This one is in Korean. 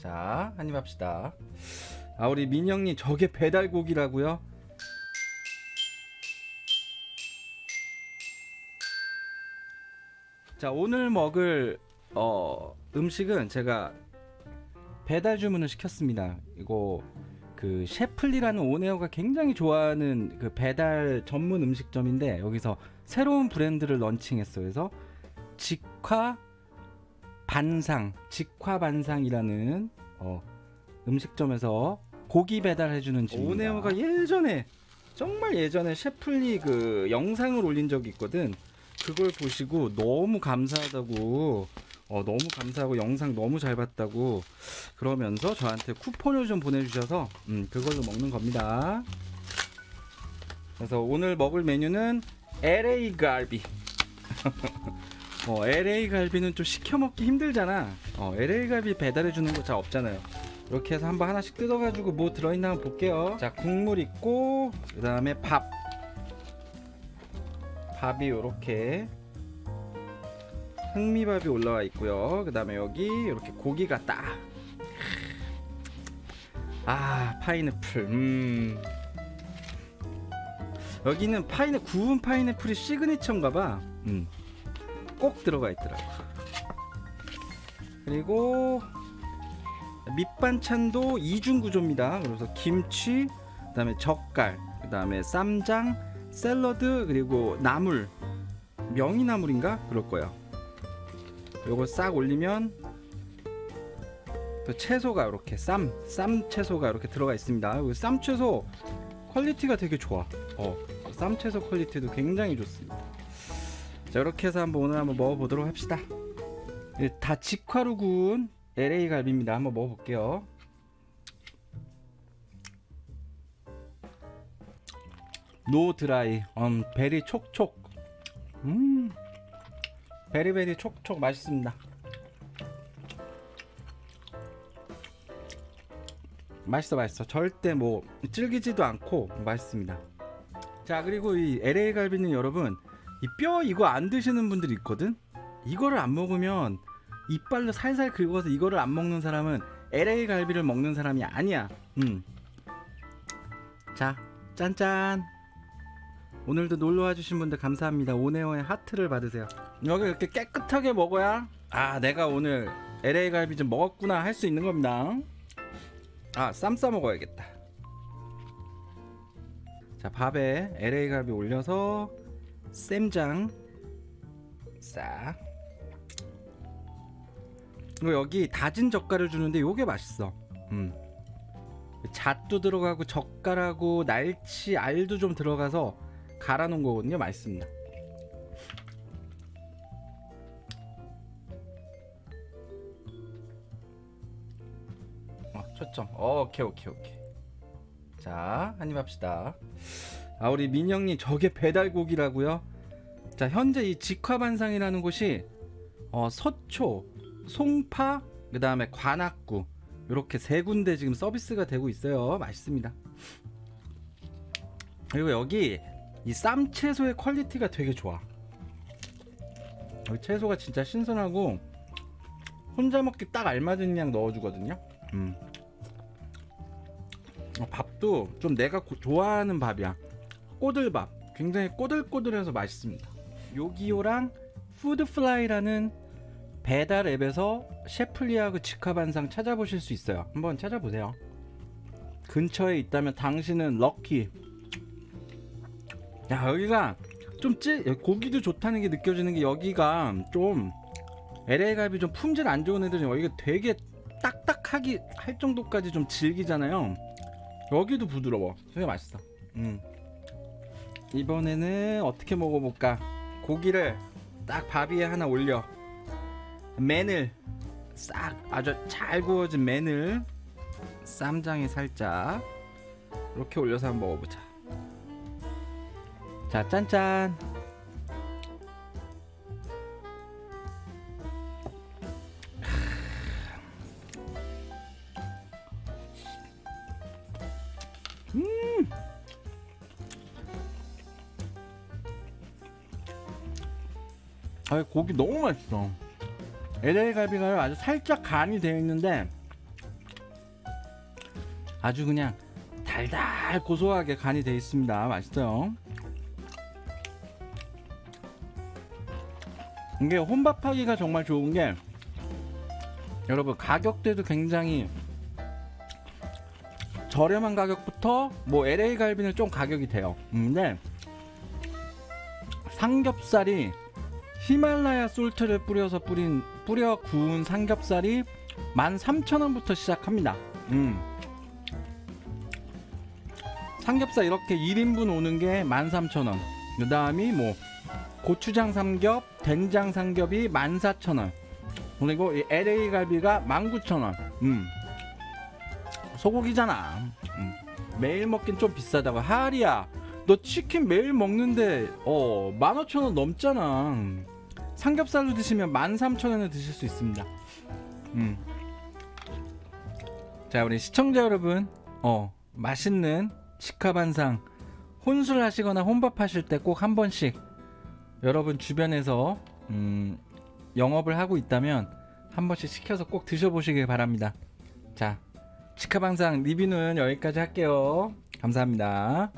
자, 한입 합시다. 아, 우리 민영님 저게 배달고기라고요? 자, 오늘 먹을 어, 음식은 제가 배달 주문을 시켰습니다. 이거 그 셰플리라는 오네어가 굉장히 좋아하는 그 배달 전문 음식점인데 여기서 새로운 브랜드를 런칭했어요. 그래서 직화 반상, 직화 반상이라는 어, 음식점에서 고기 배달해주는 집입니다. 오네어가 예전에 정말 예전에 셰플리 그 영상을 올린 적이 있거든. 그걸 보시고 너무 감사하다고 어, 너무 감사하고 영상 너무 잘 봤다고 그러면서 저한테 쿠폰을 좀 보내주셔서 음, 그걸로 먹는 겁니다. 그래서 오늘 먹을 메뉴는 LA 갈비. 어, LA 갈비는 좀 시켜 먹기 힘들잖아. 어, LA 갈비 배달해 주는 거 잘 없잖아요. 이렇게 해서 한번 하나씩 뜯어가지고 뭐 들어있나 한번 볼게요. 자, 국물 있고 그 다음에 밥. 밥이 요렇게 흑미밥이 올라와 있고요. 그 다음에 여기 이렇게 고기가 딱. 아 파인애플. 음. 여기는 파인애 구운 파인애플이 시그니처인가봐. 음. 꼭 들어가 있더라고. 그리고 밑반찬도 이중 구조입니다. 그래서 김치, 그다음에 젓갈, 그다음에 쌈장, 샐러드 그리고 나물 명이나물인가 그럴 거야. 요거 싹 올리면 또 채소가 이렇게 쌈, 쌈 채소가 이렇게 들어가 있습니다. 쌈 채소 퀄리티가 되게 좋아. 어, 쌈 채소 퀄리티도 굉장히 좋습니다. 자, 이렇게 해서 한번 오늘 한번 먹어보도록 합시다. 예, 다 직화로 구운 LA 갈비입니다. 한번 먹어볼게요. 노 드라이, 음, 베리 촉촉. 음, 베리베리 촉촉 맛있습니다. 맛있어 맛있어 절대 뭐 질기지도 않고 맛있습니다 자 그리고 이 LA 갈비는 여러분 이 뼈 이거 안 드시는 분들이 있거든? 이거를 안 먹으면 이빨로 살살 긁어서 이거를 안 먹는 사람은 LA 갈비를 먹는 사람이 아니야. 음. 자 짠짠. 오늘도 놀러 와 주신 분들 감사합니다. 오네오의 하트를 받으세요. 여기 이렇게 깨끗하게 먹어야 아 내가 오늘 LA 갈비 좀 먹었구나 할 수 있는 겁니다. 아, 쌈 싸 먹어야겠다. 자, 밥에 LA 갈비 올려서 쌈장 싹. 그리고 여기 다진 젓갈을 주는데 요게 맛있어. 음. 잣도 들어가고 젓갈하고 날치 알도 좀 들어가서 갈아 놓은 거거든요. 맛있습니다. 어, 초점. 어, 오케이, 오케이, 오케이. 자, 한입 합시다. 아, 우리 민영님, 저게 배달고기라고요? 자, 현재 이 직화반상이라는 곳이 어, 서초, 송파, 그 다음에 관악구 이렇게 세 군데 지금 서비스가 되고 있어요. 맛있습니다. 그리고 여기 이 쌈 채소의 퀄리티가 되게 좋아. 채소가 진짜 신선하고 혼자 먹기 딱 알맞은 양 넣어주거든요. 음. 어, 밥도 좀 내가 고- 좋아하는 밥이야. 꼬들밥. 굉장히 꼬들꼬들해서 맛있습니다. 요기요랑 푸드플라이라는 배달 앱에서 셰플리아그 직화반상 찾아보실 수 있어요. 한번 찾아보세요. 근처에 있다면 당신은 럭키. 야 여기가 좀 찌, 고기도 좋다는 게 느껴지는 게 여기가 좀 LA 갈비 좀 품질 안 좋은 애들은 여기가 되게 딱딱하기 할 정도까지 좀 질기잖아요. 여기도 부드러워. 되게 맛있어. 음. 이번에는 어떻게 먹어볼까? 고기를 딱 밥 위에 하나 올려. 맨을 싹 아주 잘 구워진 맨을 쌈장에 살짝 이렇게 올려서 한번 먹어보자. 자, 짠짠. 아 고기 너무 맛있어. LA 갈비가 아주 살짝 간이 되어 있는데 아주 그냥 달달 고소하게 간이 돼 있습니다. 맛있어요. 이게 혼밥하기가 정말 좋은 게 여러분 가격대도 굉장히 저렴한 가격부터 뭐 LA 갈비는 좀 가격이 돼요. 음, 근데 삼겹살이 히말라야 솔트를 뿌려서 뿌린 뿌려 구운 삼겹살이 13,000원부터 시작합니다. 음. 삼겹살 이렇게 1인분 오는 게 13,000원. 그다음이 뭐 고추장 삼겹, 된장 삼겹이 14,000원. 그리고 이 LA 갈비가 19,000원. 음. 소고기잖아. 음. 매일 먹긴 좀 비싸다고. 하리야, 너 치킨 매일 먹는데 어 15,000원 넘잖아. 삼겹살로 드시면 13,000원에 드실 수 있습니다. 음. 자, 우리 시청자 여러분, 어 맛있는 치카반상 혼술 하시거나 혼밥 하실 때 꼭 한 번씩 여러분 주변에서 음, 영업을 하고 있다면 한 번씩 시켜서 꼭 드셔보시길 바랍니다. 자, 치카방상 리뷰는 여기까지 할게요. 감사합니다.